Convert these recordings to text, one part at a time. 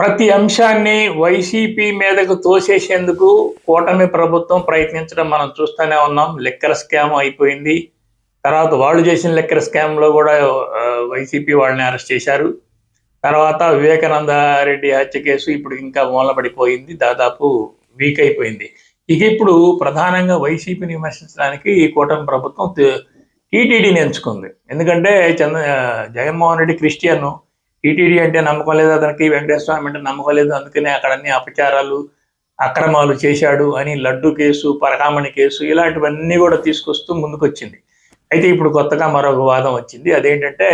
ప్రతి అంశాన్ని వైసీపీ మీదకు తోసేసేందుకు కూటమి ప్రభుత్వం ప్రయత్నించడం మనం చూస్తూనే ఉన్నాం. లెక్కర స్కామ్ అయిపోయింది. తర్వాత వాళ్ళు చేసిన లెక్కర స్కామ్లో కూడా వైసీపీ వాళ్ళని అరెస్ట్ చేశారు. తర్వాత వివేకానంద రెడ్డి హత్య కేసు ఇప్పుడు ఇంకా మూలపడిపోయింది. దాదాపు వీక్ అయిపోయింది. ఇక ఇప్పుడు ప్రధానంగా వైసీపీని విమర్శించడానికి ఈ కూటమి ప్రభుత్వం టీటీడీని ఎంచుకుంది. ఎందుకంటే చంద్ర జగన్మోహన్ రెడ్డి క్రిస్టియన్ టీటీడీ అంటే నమ్మకం లేదు అతనికి వెంకటేశ్వరం అంటే నమ్మకం లేదు అందుకనే అక్కడ అన్ని అపచారాలు అక్రమాలు చేశాడు అని లడ్డు కేసు పరకామణి కేసు ఇలాంటివన్నీ కూడా తీసుకొస్తూ ముందుకొచ్చింది. అయితే ఇప్పుడు కొత్తగా మరొక వాదం వచ్చింది. అదేంటంటే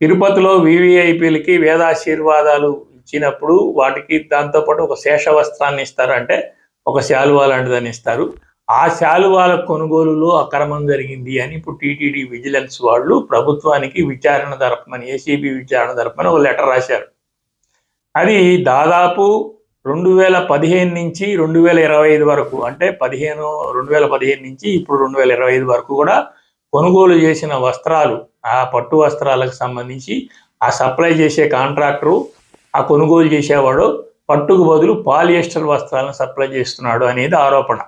తిరుపతిలో వివిఐపీలకి వేదాశీర్వాదాలు ఇచ్చినప్పుడు వాటికి దాంతోపాటు ఒక శేష వస్త్రాన్ని ఇస్తారు అంటే ఒక శాలువా లాంటిదని ఇస్తారు. ఆ శాలువాల కొనుగోలులో అక్రమం జరిగింది అని ఇప్పుడు టీటీడీ విజిలెన్స్ వాళ్ళు ప్రభుత్వానికి విచారణ జరపమని ఏసీబీ విచారణ జరపమని ఒక లెటర్ రాశారు. అది దాదాపు రెండు వేల పదిహేను నుంచి రెండు వేల ఇరవై ఐదు వరకు అంటే పదిహేను రెండు వేల పదిహేను నుంచి ఇప్పుడు రెండు వేల ఇరవై ఐదు వరకు కూడా కొనుగోలు చేసిన వస్త్రాలు ఆ పట్టు వస్త్రాలకు సంబంధించి ఆ సప్లై చేసే కాంట్రాక్టరు ఆ కొనుగోలు చేసేవాడు పట్టుకు బదులు పాలియస్టర్ వస్త్రాలను సప్లై చేస్తున్నాడు అనేది ఆరోపణ.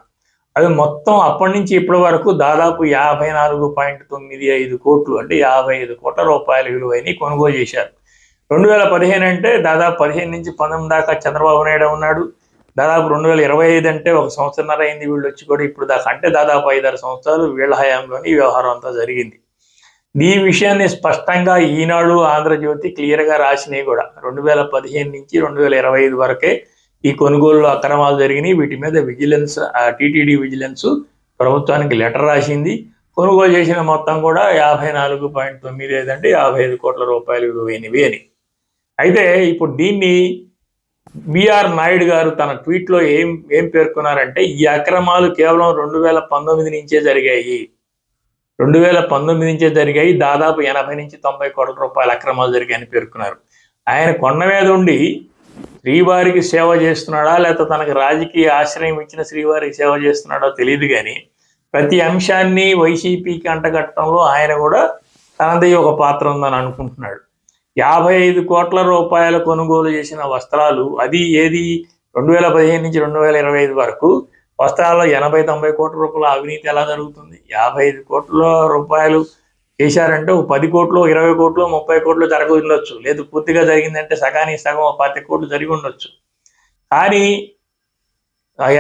అది మొత్తం అప్పటి నుంచి ఇప్పటి వరకు దాదాపు యాభై నాలుగు పాయింట్ తొమ్మిది ఐదు కోట్లు అంటే యాభై ఐదు కోట్ల రూపాయల విలువైన కొనుగోలు చేశారు. రెండు వేల పదిహేను అంటే దాదాపు పదిహేను నుంచి పంతొమ్మిది దాకా చంద్రబాబు నాయుడు ఉన్నాడు. దాదాపు రెండు వేల ఇరవై ఐదు అంటే ఒక సంవత్సరన్నర అయింది వీళ్ళు వచ్చి కూడా ఇప్పుడు దాకా అంటే దాదాపు ఐదారు సంవత్సరాలు వీళ్ళ హయాంలోనే వ్యవహారం అంతా జరిగింది. ఈ విషయాన్ని స్పష్టంగా ఈనాడు ఆంధ్రజ్యోతి క్లియర్గా రాసినాయి కూడా. రెండు వేల పదిహేను నుంచి రెండు వేల ఇరవై ఐదు వరకే ఈ కొనుగోలు అక్రమాలు జరిగినాయి. వీటి మీద విజిలెన్స్ టీటీడీ విజిలెన్స్ ప్రభుత్వానికి లెటర్ రాసింది. కొనుగోలు చేసిన మొత్తం కూడా యాభై నాలుగు పాయింట్ తొమ్మిది ఐదు అంటే యాభై ఐదు కోట్ల రూపాయలు విలువైనవి అని. అయితే ఇప్పుడు దీన్ని బిఆర్ నాయుడు గారు తన ట్వీట్లో ఏం ఏం పేర్కొన్నారంటే ఈ అక్రమాలు కేవలం రెండు వేల పంతొమ్మిది నుంచే జరిగాయి. రెండు వేల పంతొమ్మిది నుంచే జరిగాయి. దాదాపు ఎనభై నుంచి తొంభై కోట్ల రూపాయల అక్రమాలు జరిగాయని పేర్కొన్నారు. ఆయన కొండ మీద ఉండి శ్రీవారికి సేవ చేస్తున్నాడా లేకపోతే తనకు రాజకీయ ఆశ్రయం ఇచ్చిన శ్రీవారికి సేవ చేస్తున్నాడో తెలియదు కానీ ప్రతి అంశాన్ని వైసీపీకి అంటగట్టడంలో ఆయన కూడా తనది ఒక పాత్ర ఉందని అనుకుంటున్నాడు. యాభై ఐదు కోట్ల రూపాయల కొనుగోలు చేసిన వస్త్రాలు అది ఏది? రెండు వేల పదిహేను నుంచి రెండు వేల ఇరవై ఐదు వరకు వస్త్రాల్లో ఎనభై తొంభై కోట్ల రూపాయల అవినీతి ఎలా జరుగుతుంది? యాభై ఐదు కోట్ల రూపాయలు చేశారంటే పది కోట్లు ఇరవై కోట్లు ముప్పై కోట్లు జరగ ఉండొచ్చు. లేదు పూర్తిగా జరిగిందంటే సగానికి సగం ఒక పాతి కోట్లు జరిగి ఉండొచ్చు. కానీ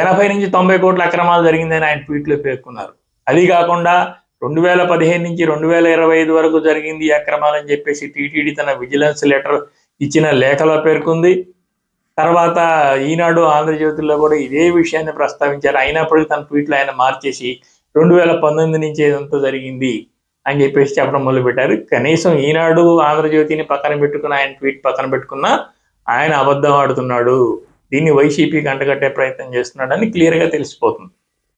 ఎనభై నుంచి తొంభై కోట్ల అక్రమాలు జరిగిందని ఆయన ట్వీట్లో పేర్కొన్నారు. అది కాకుండా రెండు వేల పదిహేను నుంచి రెండు వేల ఇరవై ఐదు వరకు జరిగింది ఈ అక్రమాలని చెప్పేసి టీటీడీ తన విజిలెన్స్ లెటర్ ఇచ్చిన లేఖలో పేర్కొంది. తర్వాత ఈనాడు ఆంధ్రజ్యోతిలో కూడా ఇదే విషయాన్ని ప్రస్తావించారు. అయినప్పటికీ తన ట్వీట్లు ఆయన మార్చేసి రెండు వేల పంతొమ్మిది నుంచి ఇదంతా జరిగింది. అని చెప్పేసి చెప్పడం మొదలుపెట్టారు. కనీసం ఈనాడు ఆంధ్రజ్యోతిని పక్కన పెట్టుకున్న ఆయన ట్వీట్ పక్కన పెట్టుకున్న ఆయన అబద్ధం ఆడుతున్నాడు. దీన్ని వైసీపీకి అంటగట్టే ప్రయత్నం చేస్తున్నాడని క్లియర్గా తెలిసిపోతుంది.